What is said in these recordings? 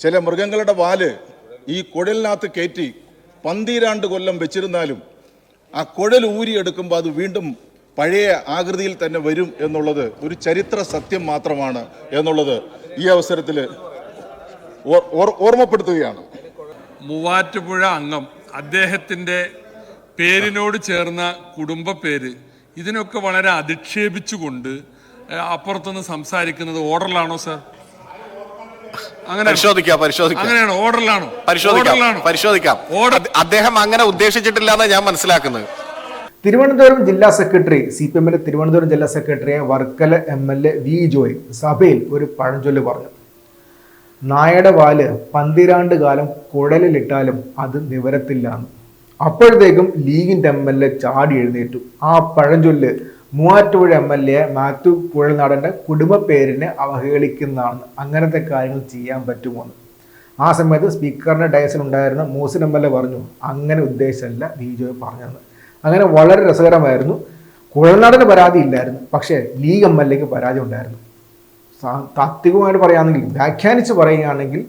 ചില മൃഗങ്ങളുടെ വാൽ ഈ കുഴലിനകത്ത് കയറ്റി പന്തിരാണ്ട് കൊല്ലം വെച്ചിരുന്നാലും ആ കുഴൽ ഊരിയെടുക്കുമ്പോൾ അത് വീണ്ടും പഴയ ആകൃതിയിൽ തന്നെ വരും എന്നുള്ളത് ഒരു ചരിത്ര സത്യം മാത്രമാണ് എന്നുള്ളത് ഈ അവസരത്തിൽ ഓർ- ഓർ- ഓർമ്മപ്പെടുത്തുകയാണ്. മൂവാറ്റുപുഴ അംഗം അദ്ദേഹത്തിന്റെ പേരിനോട് ചേർന്ന കുടുംബ പേര്. ഇതിനൊക്കെ വളരെ അധിക്ഷേപിച്ചുകൊണ്ട് അപ്പുറത്തുനിന്ന് സംസാരിക്കുന്നത് ഓർഡറിലാണോ സർ? അങ്ങനെ പരിശോധിക്കാം പരിശോധിക്കാം. അങ്ങനെയാണോ ഓർഡറിലാണോ? പരിശോധിക്കാം ഓർഡറിലാണോ? പരിശോധിക്കാം. ഓർഡർ അദ്ദേഹം അങ്ങനെ ഉദ്ദേശിച്ചിട്ടില്ല എന്നാണ് ഞാൻ മനസ്സിലാക്കുന്നത്. തിരുവനന്തപുരം ജില്ലാ സെക്രട്ടറി സി പി എമ്മിന്റെ തിരുവനന്തപുരം ജില്ലാ സെക്രട്ടറിയെ Varkala M L A V Joy സഭയിൽ ഒരു പഴഞ്ചൊല്ല് പറഞ്ഞു. നായയുടെ വാൽ പന്തിരാണ്ട് കാലം കുഴലിലിട്ടാലും അത് നിവരത്തില്ല എന്ന്. അപ്പോഴത്തേക്കും ലീഗിന്റെ എം എൽ എ ചാടി എഴുന്നേറ്റു. ആ പഴഞ്ചൊല്ല് Muvattupuzha M L A Mathew കുഴൽനാടന്റെ പേരിന് അവഹേളിക്കുന്നതാണ് അങ്ങനത്തെ കാര്യങ്ങൾ ചെയ്യാൻ പറ്റുമോ ആ സമയത്ത് സ്പീക്കറിന്റെ ഡയസിൽ ഉണ്ടായിരുന്ന മൂസിൻ എം എൽ എ പറഞ്ഞു അങ്ങനെ ഉദ്ദേശമല്ല വി ജോയ് പറഞ്ഞത്. അങ്ങനെ വളരെ രസകരമായിരുന്നു. കുഴൽനാടിന് പരാതി ഇല്ലായിരുന്നു പക്ഷേ ലീഗ് എം എൽ എക്ക് പരാതി ഉണ്ടായിരുന്നു. താത്വികമായിട്ട് പറയുകയാണെങ്കിൽ വ്യാഖ്യാനിച്ച് പറയുകയാണെങ്കിൽ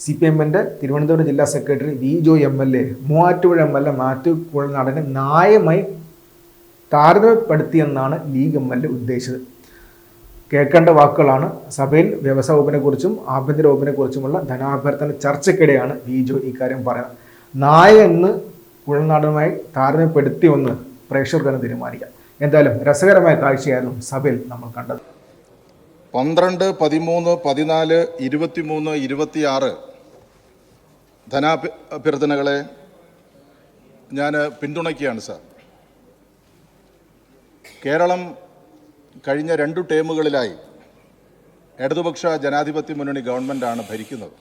സി പി എമ്മിന്റെ തിരുവനന്തപുരം ജില്ലാ secretary V Joy M L A Muvattupuzha M L A Mathew കുഴൽനാടനെ ന്യായമായി താരതമ്യപ്പെടുത്തിയെന്നാണ് ലീഗ് എം എൽ എ ഉദ്ദേശിച്ചത്. കേൾക്കേണ്ട വാക്കുകളാണ് സഭയിൽ വ്യവസായ വകുപ്പിനെ കുറിച്ചും ആഭ്യന്തര വകുപ്പിനെ കുറിച്ചുമുള്ള ധനാഭ്യർത്ഥന ചർച്ചയ്ക്കിടെയാണ് ബിജു ഇക്കാര്യം പറയുന്നത്. നായ എന്ന് കുഴൽനാടുമായി താരതമ്യപ്പെടുത്തിയൊന്ന് പ്രേക്ഷകർക്ക് തന്നെ തീരുമാനിക്കാം. എന്തായാലും രസകരമായ കാഴ്ചയായിരുന്നു സഭയിൽ നമ്മൾ കണ്ടത്. പന്ത്രണ്ട് പതിമൂന്ന് പതിനാല് ഇരുപത്തിമൂന്ന് ഇരുപത്തിയാറ് ധനാഭ്യർത്ഥനകളെ ഞാൻ പിന്തുണയ്ക്കുകയാണ് സാർ. കേരളം കഴിഞ്ഞ രണ്ടു ടേമുകളിലായി ഇടതുപക്ഷ ജനാധിപത്യ മുന്നണി ഗവൺമെന്റാണ് ഭരിക്കുന്നത്.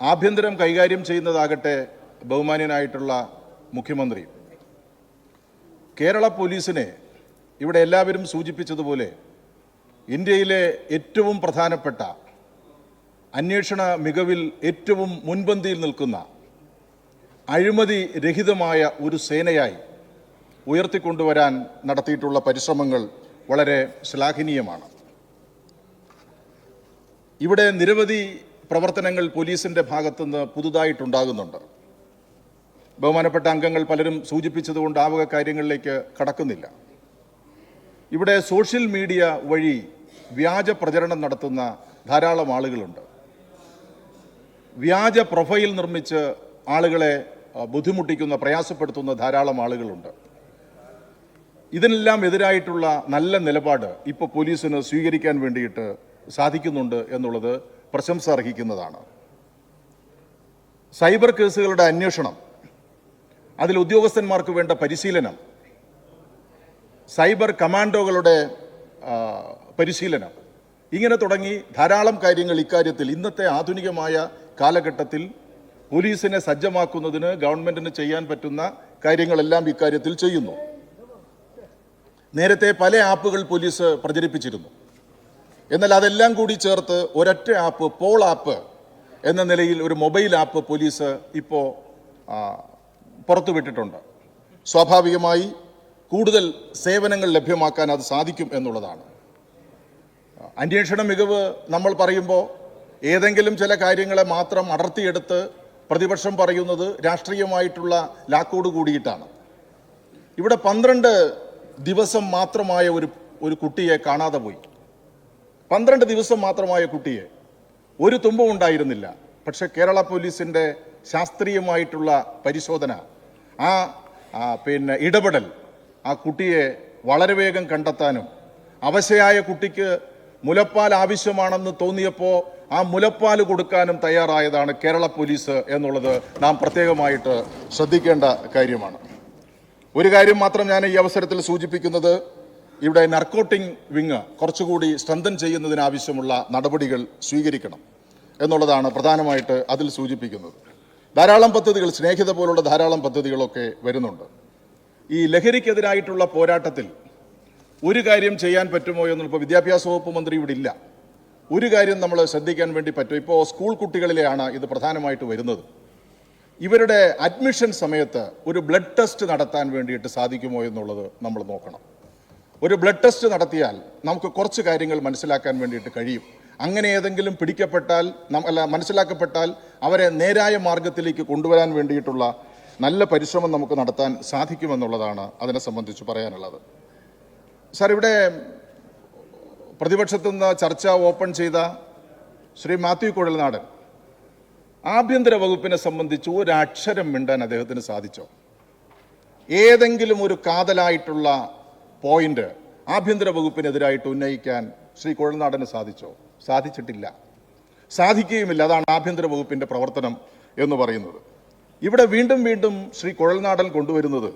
ആഭ്യന്തരം കൈകാര്യം ചെയ്യുന്നതാകട്ടെ ബഹുമാന്യനായിട്ടുള്ള മുഖ്യമന്ത്രി. കേരള പോലീസിനെ ഇവിടെ എല്ലാവരും സൂചിപ്പിച്ചതുപോലെ ഇന്ത്യയിലെ ഏറ്റവും പ്രധാനപ്പെട്ട അന്വേഷണ മികവിൽ ഏറ്റവും മുൻപന്തിയിൽ നിൽക്കുന്ന അഴിമതി രഹിതമായ ഒരു സേനയായി ഉയർത്തിക്കൊണ്ടുവരാൻ നടത്തിയിട്ടുള്ള പരിശ്രമങ്ങൾ വളരെ ശ്ലാഘനീയമാണ്. ഇവിടെ നിരവധി പ്രവർത്തനങ്ങൾ പോലീസിന്റെ ഭാഗത്തുനിന്ന് പുതുതായിട്ടുണ്ടാകുന്നുണ്ട്. ബഹുമാനപ്പെട്ട അംഗങ്ങൾ പലരും സൂചിപ്പിച്ചതുകൊണ്ട് ആവുക കാര്യങ്ങളിലേക്ക് കടക്കുന്നില്ല. ഇവിടെ സോഷ്യൽ മീഡിയ വഴി വ്യാജ പ്രചരണം നടത്തുന്ന ധാരാളം ആളുകളുണ്ട്. വ്യാജ പ്രൊഫൈൽ നിർമ്മിച്ച് ആളുകളെ ബുദ്ധിമുട്ടിക്കുന്ന പ്രയാസപ്പെടുത്തുന്ന ധാരാളം ആളുകളുണ്ട്. ഇതിനെല്ലാം എതിരായിട്ടുള്ള നല്ല നിലപാട് ഇപ്പോൾ പോലീസിന് സ്വീകരിക്കാൻ വേണ്ടിയിട്ട് സാധിക്കുന്നുണ്ട് എന്നുള്ളത് പ്രശംസ അർഹിക്കുന്നതാണ്. സൈബർ കേസുകളുടെ അന്വേഷണം അതിൽ ഉദ്യോഗസ്ഥന്മാർക്ക് വേണ്ട പരിശീലനം സൈബർ കമാൻഡോകളുടെ പരിശീലനം ഇങ്ങനെ തുടങ്ങി ധാരാളം കാര്യങ്ങൾ ഇക്കാര്യത്തിൽ ഇന്നത്തെ ആധുനികമായ കാലഘട്ടത്തിൽ പോലീസിനെ സജ്ജമാക്കുന്നതിന് ഗവൺമെന്റിന് ചെയ്യാൻ പറ്റുന്ന കാര്യങ്ങളെല്ലാം ഇക്കാര്യത്തിൽ ചെയ്യുന്നു. നേരത്തെ പല ആപ്പുകൾ പോലീസ് പ്രചരിപ്പിച്ചിരുന്നു. എന്നാൽ അതെല്ലാം കൂടി ചേർത്ത് ഒരൊറ്റ ആപ്പ് പോൾ ആപ്പ് എന്ന നിലയിൽ ഒരു മൊബൈൽ ആപ്പ് പോലീസ് ഇപ്പോൾ പുറത്തുവിട്ടിട്ടുണ്ട്. സ്വാഭാവികമായി കൂടുതൽ സേവനങ്ങൾ ലഭ്യമാക്കാൻ അത് സാധിക്കും എന്നുള്ളതാണ്. അന്വേഷണ മികവ് നമ്മൾ പറയുമ്പോൾ ഏതെങ്കിലും ചില കാര്യങ്ങളെ മാത്രം അടർത്തിയെടുത്ത് പ്രതിപക്ഷം പറയുന്നത് രാഷ്ട്രീയമായിട്ടുള്ള ലാക്കോട് കൂടിയിട്ടാണ്. ഇവിടെ പന്ത്രണ്ട് ദിവസം മാത്രമായ ഒരു ഒരു കുട്ടിയെ കാണാതെ പോയി. പന്ത്രണ്ട് ദിവസം മാത്രമായ കുട്ടിയെ. ഒരു തുമ്പും ഉണ്ടായിരുന്നില്ല. പക്ഷെ കേരള പോലീസിന്റെ ശാസ്ത്രീയമായിട്ടുള്ള പരിശോധന ആ പിന്നെ ഇടപെടൽ ആ കുട്ടിയെ വളരെ വേഗം കണ്ടെത്താനും അവശയായ കുട്ടിക്ക് മുലപ്പാൽ ആവശ്യമാണെന്ന് തോന്നിയപ്പോൾ ആ മുലപ്പാൽ കൊടുക്കാനും തയ്യാറായതാണ് കേരള പോലീസ് എന്നുള്ളത് നാം പ്രത്യേകമായിട്ട് ശ്രദ്ധിക്കേണ്ട കാര്യമാണ്. ഒരു കാര്യം മാത്രം ഞാൻ ഈ അവസരത്തിൽ സൂചിപ്പിക്കുന്നത് ഇവിടെ നർക്കോട്ടിംഗ് വിങ് കുറച്ചുകൂടി സ്ട്രെങ്തൻ ചെയ്യുന്നതിനാവശ്യമുള്ള നടപടികൾ സ്വീകരിക്കണം എന്നുള്ളതാണ് പ്രധാനമായിട്ട് അതിൽ സൂചിപ്പിക്കുന്നത്. ധാരാളം പദ്ധതികൾ സ്നേഹിത പോലുള്ള ധാരാളം പദ്ധതികളൊക്കെ വരുന്നുണ്ട്. ഈ ലഹരിക്കെതിരായിട്ടുള്ള പോരാട്ടത്തിൽ ഒരു കാര്യം ചെയ്യാൻ പറ്റുമോ എന്നുള്ളപ്പോൾ വിദ്യാഭ്യാസ വകുപ്പ് മന്ത്രി ഇവിടെ ഇല്ല. ഒരു കാര്യം നമ്മൾ ശ്രദ്ധിക്കാൻ വേണ്ടി പറ്റും. ഇപ്പോൾ സ്കൂൾ കുട്ടികളിലെയാണ് ഇത് പ്രധാനമായിട്ട് വരുന്നത്. ഇവരുടെ അഡ്മിഷൻ സമയത്ത് ഒരു ബ്ലഡ് ടെസ്റ്റ് നടത്താൻ വേണ്ടിയിട്ട് സാധിക്കുമോ എന്നുള്ളത് നമ്മൾ നോക്കണം. ഒരു ബ്ലഡ് ടെസ്റ്റ് നടത്തിയാൽ നമുക്ക് കുറച്ച് കാര്യങ്ങൾ മനസ്സിലാക്കാൻ വേണ്ടിയിട്ട് കഴിയും. അങ്ങനെ ഏതെങ്കിലും പിടിക്കപ്പെട്ടാൽ അല്ല മനസ്സിലാക്കപ്പെട്ടാൽ അവരെ നേരായ മാർഗത്തിലേക്ക് കൊണ്ടുവരാൻ വേണ്ടിയിട്ടുള്ള നല്ല പരിശ്രമം നമുക്ക് നടത്താൻ സാധിക്കുമെന്നുള്ളതാണ് അതിനെ സംബന്ധിച്ച് പറയാനുള്ളത്. സാർ ഇവിടെ പ്രതിപക്ഷത്തു നിന്ന് ചർച്ച ഓപ്പൺ ചെയ്ത ശ്രീ മാത്യു കുഴൽനാടൻ ആഭ്യന്തര വകുപ്പിനെ സംബന്ധിച്ച് ഒരക്ഷരം മിണ്ടാൻ അദ്ദേഹത്തിന് സാധിച്ചോ? ഏതെങ്കിലും ഒരു കാതലായിട്ടുള്ള പോയിന്റ് ആഭ്യന്തര വകുപ്പിനെതിരായിട്ട് ഉന്നയിക്കാൻ ശ്രീ കുഴൽനാടന് സാധിച്ചോ? സാധിച്ചിട്ടില്ല. സാധിക്കുകയുമില്ല. അതാണ് ആഭ്യന്തര വകുപ്പിന്റെ പ്രവർത്തനം എന്ന് പറയുന്നത്. ഇവിടെ വീണ്ടും വീണ്ടും ശ്രീ കുഴൽനാടൻ കൊണ്ടുവരുന്നത്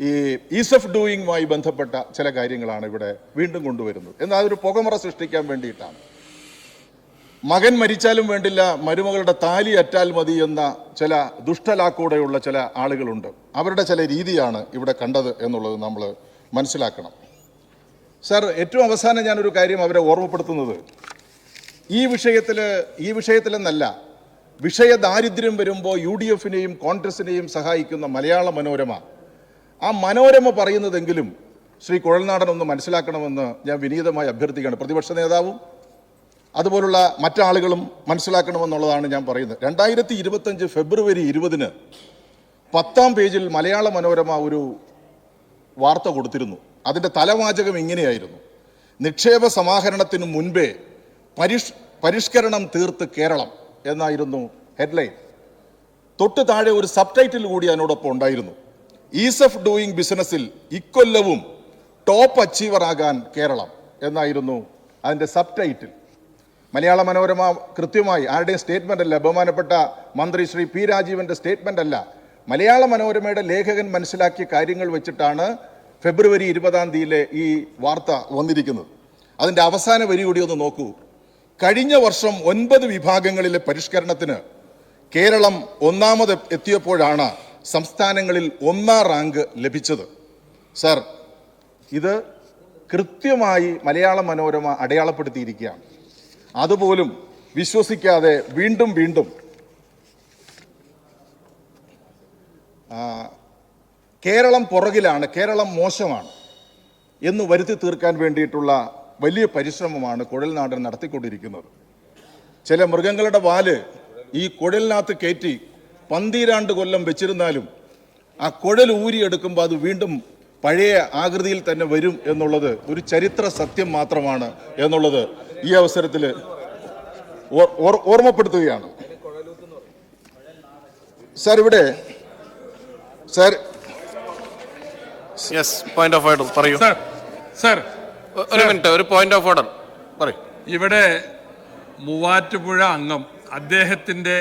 ഈ ഈസ് ഓഫ് ഡൂയിങ്ങുമായി ബന്ധപ്പെട്ട ചില കാര്യങ്ങളാണ് ഇവിടെ വീണ്ടും കൊണ്ടുവരുന്നത്. എന്നാൽ അതൊരു പുകമറ സൃഷ്ടിക്കാൻ വേണ്ടിയിട്ടാണ്. മകൻ മരിച്ചാലും വേണ്ടില്ല മരുമകളുടെ താലി അറ്റാൽ മതി എന്ന ചില ദുഷ്ടലാക്കൂടെയുള്ള ചില ആളുകളുണ്ട്. അവരുടെ ചില രീതിയാണ് ഇവിടെ കണ്ടത് എന്നുള്ളത് നമ്മൾ മനസ്സിലാക്കണം. സാർ ഏറ്റവും അവസാനം ഞാനൊരു കാര്യം അവരെ ഓർമ്മപ്പെടുത്തുന്നത്. ഈ വിഷയത്തിൽ ഈ വിഷയത്തിലെന്നല്ല വിഷയദാരിദ്ര്യം വരുമ്പോൾ യു ഡി എഫിനെയും കോൺഗ്രസിനെയും സഹായിക്കുന്ന മലയാള മനോരമ. ആ മനോരമ പറയുന്നതെങ്കിലും ശ്രീ കുഴൽനാടൻ ഒന്ന് മനസ്സിലാക്കണമെന്ന് ഞാൻ വിനീതമായി അഭ്യർത്ഥിക്കുകയാണ്. പ്രതിപക്ഷ നേതാവും അതുപോലുള്ള മറ്റാളുകളും മനസ്സിലാക്കണമെന്നുള്ളതാണ് ഞാൻ പറയുന്നത്. രണ്ടായിരത്തി ഇരുപത്തഞ്ച് ഫെബ്രുവരി ഇരുപതിന് പത്താം പേജിൽ മലയാള മനോരമ ഒരു വാർത്ത കൊടുത്തിരുന്നു. അതിന്റെ തലവാചകം ഇങ്ങനെയായിരുന്നു. നിക്ഷേപ സമാഹരണത്തിന് മുൻപേ പരിഷ് പരിഷ്കരണം തീർത്ത് കേരളം എന്നായിരുന്നു ഹെഡ്ലൈൻ. തൊട്ട് താഴെ ഒരു സബ് ടൈറ്റിൽ കൂടി അതിനോടൊപ്പം ഉണ്ടായിരുന്നു. ഈസ് ഓഫ് ഡൂയിങ് ബിസിനസ്സിൽ ഇക്കൊല്ലവും ടോപ്പ് അച്ചീവർ ആകാൻ കേരളം എന്നായിരുന്നു അതിന്റെ സബ് ടൈറ്റിൽ മലയാള മനോരമ കൃത്യമായി ആരുടെയും സ്റ്റേറ്റ്മെന്റ് അല്ല. ബഹുമാനപ്പെട്ട മന്ത്രി ശ്രീ പി രാജീവിന്റെ സ്റ്റേറ്റ്മെന്റ് അല്ല. മലയാള മനോരമയുടെ ലേഖകൻ മനസ്സിലാക്കിയ കാര്യങ്ങൾ വെച്ചിട്ടാണ് ഫെബ്രുവരി ഇരുപതാം തീയതിയിലെ ഈ വാർത്ത വന്നിരിക്കുന്നത്. അതിന്റെ അവസാന വരി കൂടി ഒന്ന് നോക്കൂ. കഴിഞ്ഞ വർഷം ഒൻപത് വിഭാഗങ്ങളിലെ പരിഷ്കരണത്തിന് കേരളം ഒന്നാമത് എത്തിയപ്പോഴാണ് സംസ്ഥാനങ്ങളിൽ ഒന്നാം റാങ്ക് ലഭിച്ചത്. സർ ഇത് കൃത്യമായി മലയാള മനോരമ അടയാളപ്പെടുത്തിയിരിക്കുകയാണ്. അതുപോലും വിശ്വസിക്കാതെ വീണ്ടും വീണ്ടും കേരളം പുറകിലാണ് കേരളം മോശമാണ് എന്ന് വരുത്തി തീർക്കാൻ വേണ്ടിയിട്ടുള്ള വലിയ പരിശ്രമമാണ് കുഴൽനാടൻ നടത്തിക്കൊണ്ടിരിക്കുന്നത്. ചില മൃഗങ്ങളുടെ വാൽ ഈ കുഴലിനകത്ത് കയറ്റി പന്തീരാണ്ട് കൊല്ലം വെച്ചിരുന്നാലും ആ കുഴൽ ഊരിയെടുക്കുമ്പോൾ അത് വീണ്ടും പഴയ ആകൃതിയിൽ തന്നെ വരും എന്നുള്ളത് ഒരു ചരിത്ര സത്യം മാത്രമാണ് എന്നുള്ളത് ഈ അവസരത്തിൽ ഓർ- ഓർ- ഓർമ്മപ്പെടുത്തുകയാണ്. സാർ ഇവിടെ sir yes point of order പറയൂ. സർ സർ ഒരു മിനിറ്റ് ഒരു പോയിന്റ് ഓഫ് ഓർഡർ പറയൂ. ഇവിടെ മൂവാറ്റുപുഴ അംഗം അദ്ദേഹത്തിന്റെ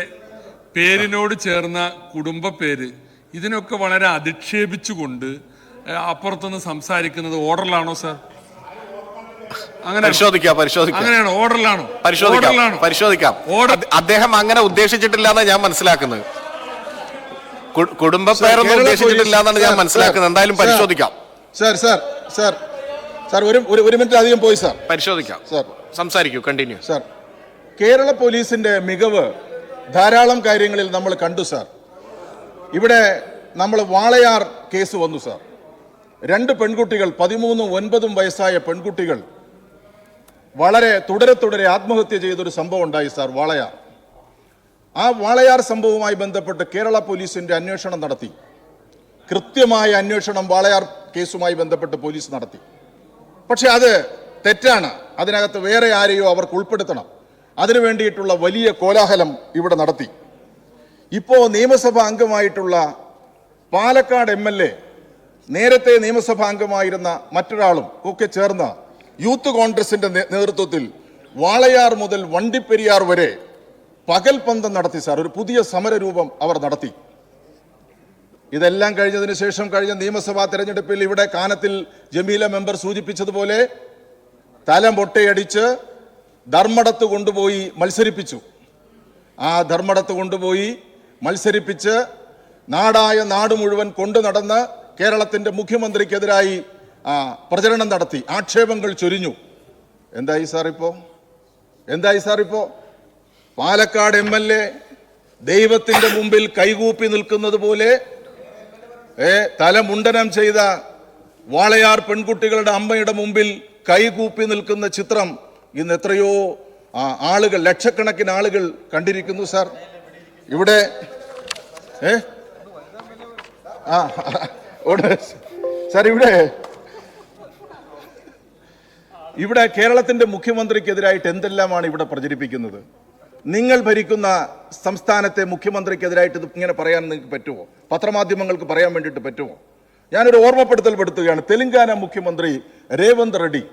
പേരിനോട് ചേർന്ന കുടുംബ പേര് ഇതിനൊക്കെ വളരെ അധിക്ഷേപിച്ചുകൊണ്ട് അപ്പുറത്തുനിന്ന് സംസാരിക്കുന്നത് ഓർഡറിലാണോ സർ? അങ്ങനെ പരിശോധിക്കാം പരിശോധിക്കാം. അങ്ങനെയാണ്? ഓർഡറിലാണോ? പരിശോധിക്കാം ഓർഡറിലാണോ? പരിശോധിക്കാം. ഓർഡർ അദ്ദേഹം അങ്ങനെ ഉദ്ദേശിച്ചിട്ടില്ല എന്നാണ് ഞാൻ മനസ്സിലാക്കുന്നത്. കുടുംബ പേരൊന്നും ഉദ്ദേശിച്ചിട്ടില്ല എന്നാണ് ഞാൻ മനസ്സിലാക്കുന്നത്. എന്തായാലും പരിശോധിക്കാം. സാർ സാർ സാർ സാർ ഒരു ഒരു- ഒരു മിനിറ്റ് അധികം പോയി സാർ. പരിശോധിക്കാം. സാർ. സംസാരിക്കൂ കണ്ടിന്യൂ സാർ കേരള പോലീസിന്റെ മികവ് ധാരാളം കാര്യങ്ങളിൽ നമ്മൾ കണ്ടു സാർ. ഇവിടെ നമ്മൾ വാളയാർ കേസ് വന്നു സാർ. രണ്ട് പെൺകുട്ടികൾ പതിമൂന്നും ഒൻപതും വയസ്സായ പെൺകുട്ടികൾ വളരെ തുടരെ തുടരെ ആത്മഹത്യ ചെയ്തൊരു സംഭവം ഉണ്ടായി സാർ വാളയാർ. ആ വാളയാർ സംഭവവുമായി ബന്ധപ്പെട്ട് കേരള പോലീസിന്റെ അന്വേഷണം നടത്തി. കൃത്യമായ അന്വേഷണം വാളയാർ കേസുമായി ബന്ധപ്പെട്ട് പോലീസ് നടത്തി. പക്ഷെ അത് തെറ്റാണ്. അതിനകത്ത് വേറെ ആരെയോ അവർക്ക് ഉൾപ്പെടുത്തണം. അതിനു വേണ്ടിയിട്ടുള്ള വലിയ കോലാഹലം ഇവിടെ നടത്തി. ഇപ്പോൾ നിയമസഭാ അംഗമായിട്ടുള്ള പാലക്കാട് എം നേരത്തെ നിയമസഭാ അംഗമായിരുന്ന മറ്റൊരാളും ഒക്കെ ചേർന്ന് യൂത്ത് കോൺഗ്രസിന്റെ നേതൃത്വത്തിൽ വാളയാർ മുതൽ വണ്ടിപ്പെരിയാർ വരെ പകൽ പന്തം നടത്തി സാർ. ഒരു പുതിയ സമരരൂപം അവർ നടത്തി. ഇതെല്ലാം കഴിഞ്ഞതിന് ശേഷം കഴിഞ്ഞ നിയമസഭാ തെരഞ്ഞെടുപ്പിൽ ഇവിടെ കാനത്തിൽ ജമീല മെമ്പർ സൂചിപ്പിച്ചതുപോലെ തല പൊട്ടയടിച്ച് ധർമ്മടത്ത് കൊണ്ടുപോയി മത്സരിപ്പിച്ചു. ആ ധർമ്മടത്ത് കൊണ്ടുപോയി മത്സരിപ്പിച്ച് നാടായ നാട് മുഴുവൻ കൊണ്ടു നടന്ന് കേരളത്തിന്റെ മുഖ്യമന്ത്രിക്കെതിരായി ആ, പ്രചരണം നടത്തി. ആക്ഷേപങ്ങൾ ചൊരിഞ്ഞു. എന്തായി സാർ എന്തായി sir Palakkad M L A ദൈവത്തിന്റെ മുമ്പിൽ കൈകൂപ്പി നിൽക്കുന്നത് പോലെ ഏ തലമുണ്ടനം ചെയ്ത വാളയാർ പെൺകുട്ടികളുടെ അമ്മയുടെ മുമ്പിൽ കൈകൂപ്പി നിൽക്കുന്ന ചിത്രം ഇന്ന് എത്രയോ ആളുകൾ ലക്ഷക്കണക്കിന് ആളുകൾ കണ്ടിരിക്കുന്നു സാർ. ഇവിടെ ഏ? ആ സാർ ഇവിടെ ഇവിടെ കേരളത്തിന്റെ മുഖ്യമന്ത്രിക്കെതിരായിട്ട് എന്തെല്ലാമാണ് ഇവിടെ പ്രചരിപ്പിക്കുന്നത്? നിങ്ങൾ ഭരിക്കുന്ന സംസ്ഥാനത്തെ മുഖ്യമന്ത്രിക്കെതിരായിട്ട് ഇത് ഇങ്ങനെ പറയാൻ നിങ്ങൾക്ക് പറ്റുമോ? പത്രമാധ്യമങ്ങൾക്ക് പറയാൻ വേണ്ടിയിട്ട് പറ്റുമോ? ഞാനൊരു ഓർമ്മപ്പെടുത്തൽ പെടുത്തുകയാണ്. തെലങ്കാന മുഖ്യമന്ത്രി രേവന്ത് റെഡ്ഡി.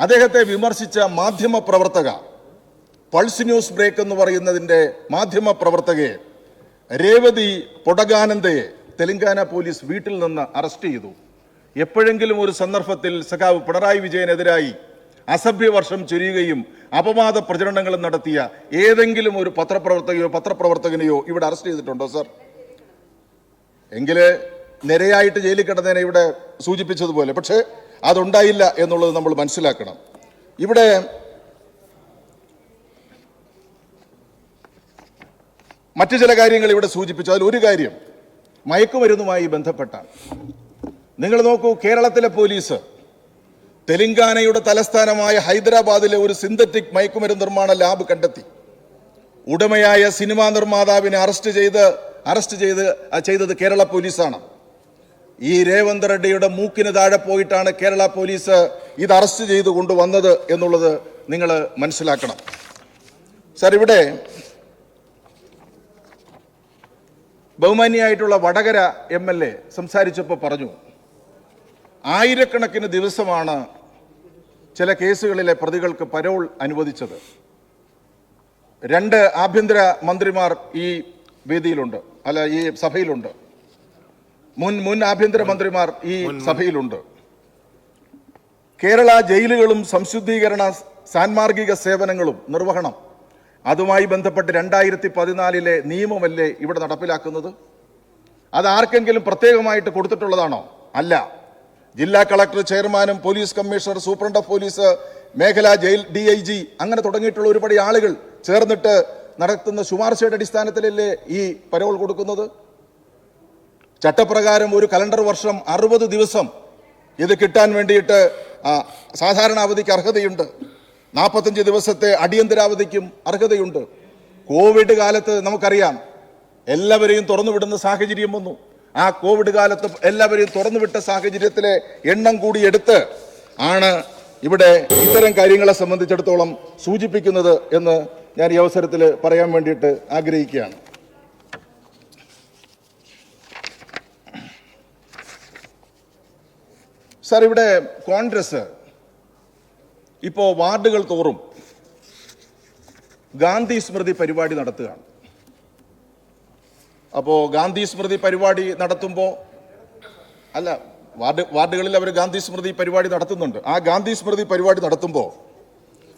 അദ്ദേഹത്തെ വിമർശിച്ച മാധ്യമ പ്രവർത്തക പൾസ് ന്യൂസ് ബ്രേക്ക് എന്ന് പറയുന്നതിന്റെ മാധ്യമ പ്രവർത്തകയെ രേവതി പൊടകാനന്ദയെ തെലങ്കാന പോലീസ് വീട്ടിൽ നിന്ന് അറസ്റ്റ് ചെയ്തു. എപ്പോഴെങ്കിലും ഒരു സന്ദർഭത്തിൽ സഖാവ് പിണറായി വിജയനെതിരായി അസഭ്യവർഷം ചൊരിയുകയും അപവാദ പ്രചരണങ്ങളും നടത്തിയ ഏതെങ്കിലും ഒരു പത്രപ്രവർത്തകയോ പത്രപ്രവർത്തകനെയോ ഇവിടെ അറസ്റ്റ് ചെയ്തിട്ടുണ്ടോ സർ? എങ്കിൽ നിരയായിട്ട് ജയിലിൽ കിടന്നതിനെ ഇവിടെ സൂചിപ്പിച്ചതുപോലെ. പക്ഷേ അതുണ്ടായില്ല എന്നുള്ളത് നമ്മൾ മനസ്സിലാക്കണം. ഇവിടെ മറ്റു ചില കാര്യങ്ങൾ ഇവിടെ സൂചിപ്പിച്ചു. അതിൽ ഒരു കാര്യം മയക്കുമരുന്നുമായി ബന്ധപ്പെട്ടാണ്. നിങ്ങൾ നോക്കൂ കേരളത്തിലെ പോലീസ് തെലങ്കാനയുടെ തലസ്ഥാനമായ ഹൈദരാബാദിലെ ഒരു സിന്തറ്റിക് മയക്കുമരുന്ന് നിർമ്മാണ ലാബ് കണ്ടെത്തി. ഉടമയായ സിനിമാ നിർമ്മാതാവിനെ അറസ്റ്റ് ചെയ്ത് അറസ്റ്റ് ചെയ്ത് ചെയ്തത് കേരള പോലീസാണ്. ഈ രേവന്ത് റെഡ്ഡിയുടെ മൂക്കിന് താഴെ പോയിട്ടാണ് കേരള പോലീസ് ഇത് അറസ്റ്റ് ചെയ്ത് കൊണ്ടുവന്നത് എന്നുള്ളത് നിങ്ങൾ മനസ്സിലാക്കണം. സാർ ഇവിടെ ബഹുമാന്യായിട്ടുള്ള വടകര എം എൽ എ സംസാരിച്ചപ്പോൾ പറഞ്ഞു ആയിരക്കണക്കിന് ദിവസമാണ് ചില കേസുകളിലെ പ്രതികൾക്ക് പരോൾ അനുവദിച്ചത്. രണ്ട് ആഭ്യന്തര മന്ത്രിമാർ ഈ വേദിയിലുണ്ട് അല്ല ഈ സഭയിലുണ്ട്. മുൻ മുൻ ആഭ്യന്തര മന്ത്രിമാർ ഈ സഭയിലുണ്ട്. കേരള ജയിലുകളും സംശുദ്ധീകരണ സാൻമാർഗിക സേവനങ്ങളും നിർവഹണം. അതുമായി ബന്ധപ്പെട്ട് രണ്ടായിരത്തി പതിനാലിലെ നിയമമല്ലേ ഇവിടെ നടപ്പിലാക്കുന്നത്? അത് ആർക്കെങ്കിലും പ്രത്യേകമായിട്ട് കൊടുത്തിട്ടുള്ളതാണോ? അല്ല. ജില്ലാ കളക്ടർ ചെയർമാനും police commissioner superintendent of police മേഖലാ ജയിൽ ഡി ഐ ജി അങ്ങനെ തുടങ്ങിയിട്ടുള്ള ഒരുപാട് ആളുകൾ ചേർന്നിട്ട് നടത്തുന്ന ശുപാർശയുടെ അടിസ്ഥാനത്തിലല്ലേ ഈ പരോൾ കൊടുക്കുന്നത്? ചട്ടപ്രകാരം ഒരു കലണ്ടർ വർഷം അറുപത് ദിവസം ഇത് കിട്ടാൻ വേണ്ടിയിട്ട് സാധാരണ അവധിക്ക് അർഹതയുണ്ട്. നാൽപ്പത്തഞ്ച് ദിവസത്തെ അടിയന്തരാവധിക്കും അർഹതയുണ്ട്. കോവിഡ് കാലത്ത് നമുക്കറിയാം എല്ലാവരെയും തുറന്നുവിടുന്ന സാഹചര്യം വന്നു. ആ കോവിഡ് കാലത്ത് എല്ലാവരെയും തുറന്നുവിട്ട സാഹചര്യത്തിലെ എണ്ണം കൂടി എടുത്ത് ആണ് ഇവിടെ ഇത്തരം കാര്യങ്ങളെ സംബന്ധിച്ചിടത്തോളം സൂചിപ്പിക്കുന്നത് എന്ന് ഞാൻ ഈ അവസരത്തിൽ പറയാൻ വേണ്ടിയിട്ട് ആഗ്രഹിക്കുകയാണ്. സാർ ഇവിടെ കോൺഗ്രസ് ഇപ്പോൾ വാർഡുകൾ തോറും ഗാന്ധി സ്മൃതി പരിപാടി നടത്തുകയാണ്. അപ്പോൾ ഗാന്ധി സ്മൃതി പരിപാടി നടത്തുമ്പോൾ അല്ല വാർഡ് വാർഡുകളിൽ അവർ ഗാന്ധി സ്മൃതി പരിപാടി നടത്തുന്നുണ്ട്. ആ ഗാന്ധി സ്മൃതി പരിപാടി നടത്തുമ്പോൾ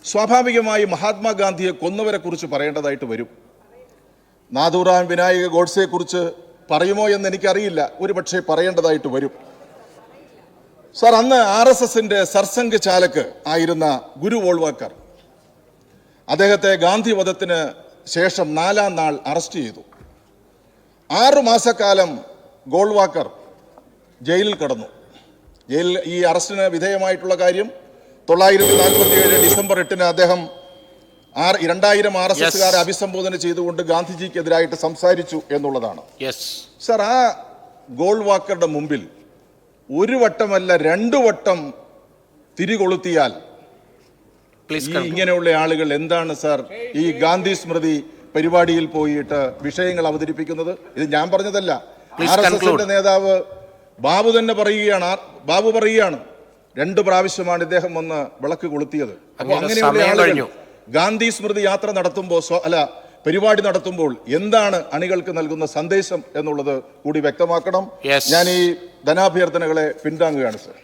സ്വാഭാവികമായി മഹാത്മാഗാന്ധിയെ കൊന്നവരെ കുറിച്ച് പറയേണ്ടതായിട്ട് വരും. നാദൂറാം വിനായക ഗോഡ്സെക്കുറിച്ച് പറയുമോ എന്ന് എനിക്കറിയില്ല. ഒരു പക്ഷേ പറയേണ്ടതായിട്ട് വരും. സാർ അന്ന് ആർ എസ് എസിന്റെ സർസംഘ് ചാലക്ക് ആയിരുന്ന ഗുരു വോൾവാക്കർ അദ്ദേഹത്തെ ഗാന്ധി വധത്തിന് ശേഷം നാലാം നാൾ അറസ്റ്റ് ചെയ്തു. ആറു മാസക്കാലം ഗോൾവാക്കർ ജയിലിൽ കടന്നു. ജയിലിൽ ഈ അറസ്റ്റിന് വിധേയമായിട്ടുള്ള കാര്യം തൊള്ളായിരത്തി നാൽപ്പത്തി ഏഴ് ഡിസംബർ എട്ടിന് അദ്ദേഹം ആർ രണ്ടായിരം ആർ എസ് എസ്സുകാരെ അഭിസംബോധന ചെയ്തുകൊണ്ട് ഗാന്ധിജിക്കെതിരായിട്ട് സംസാരിച്ചു എന്നുള്ളതാണ്. യെസ് സർ ആ ഗോൾവാക്കറുടെ മുമ്പിൽ ഒരു വട്ടമല്ല രണ്ടു വട്ടം തിരികൊളുത്തിയാൽ ഇങ്ങനെയുള്ള ആളുകൾ എന്താണ് സർ ഈ ഗാന്ധി സ്മൃതി പരിപാടിയിൽ പോയിട്ട് വിഷയങ്ങൾ അവതരിപ്പിക്കുന്നത് ഇത് ഞാൻ പറഞ്ഞതല്ല. ആർ എസ് എസിന്റെ നേതാവ് ബാബു തന്നെ പറയുകയാണ്. ബാബു പറയുകയാണ്. രണ്ട് പ്രാവശ്യമാണ് ഇദ്ദേഹം വന്ന് വിളക്ക് കൊളുത്തിയത്. അപ്പൊ അങ്ങനെയുള്ള ആളുകൾ. ഗാന്ധി സ്മൃതി യാത്ര നടത്തുമ്പോൾ അല്ല പരിപാടി നടത്തുമ്പോൾ എന്താണ് അണികൾക്ക് നൽകുന്ന സന്ദേശം എന്നുള്ളത് കൂടി വ്യക്തമാക്കണം. ഞാൻ ഈ ധനാഭ്യർത്ഥനകളെ പിന്താങ്ങുകയാണ് സർ